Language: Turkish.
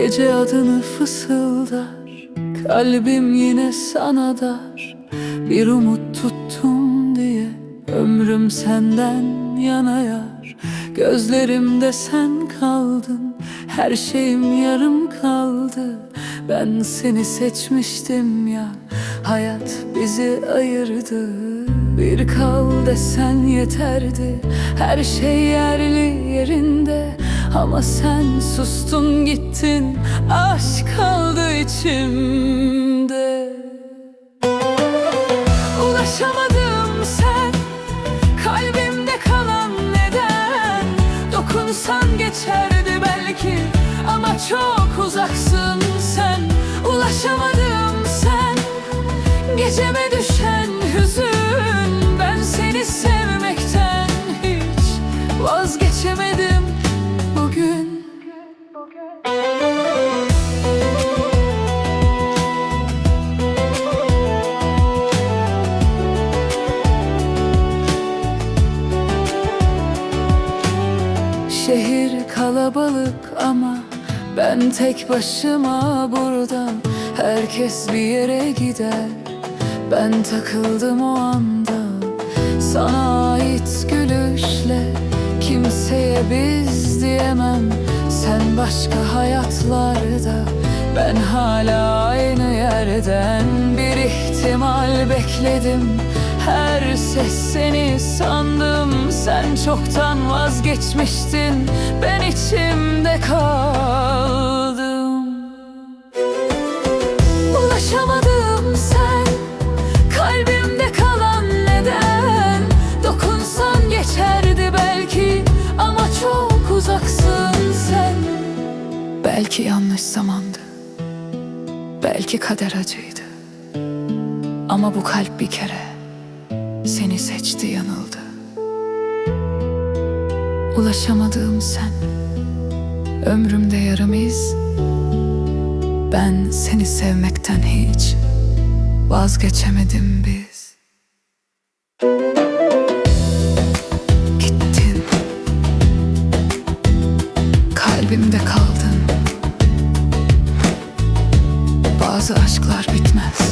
adını fısıldar? Kalbim yine sana dar. Bir umut tuttum diye Ömrüm senden yanayar Gözlerimde sen kaldın Her şeyim yarım kaldı. Ben seni seçmiştim ya Hayat bizi ayırdı. Bir kal desen yeterdi Her şey yerli yerinde Ama sen sustun gittin Aşk kaldı içimde. Ulaşamadım sen Kalbimde kalan neden? Dokunsan geçerdi belki Ama çok uzaksın sen. Ulaşamadım sen Geceme düşen Şehir kalabalık ama ben tek başıma buradan. Herkes bir yere gider. Ben takıldım o anda. Sana ait gülüşle Kimseye biz diyemem. Sen başka Ben hala aynı yerden Bir ihtimal bekledim. Her ses seni sandım Sen çoktan vazgeçmiştin. Ben içimde kaldım. Ulaşamadım sen Kalbimde kalan neden? Dokunsan geçerdi belki Ama çok uzaksın sen. Belki yanlış zamandı Belki kader acıydı. Ama bu kalp bir kere seni seçti yanıldı. Ulaşamadığım sen Ömrümde yarım iz. Ben seni sevmekten hiç Vazgeçemedim biz Bazı aşklar bitmez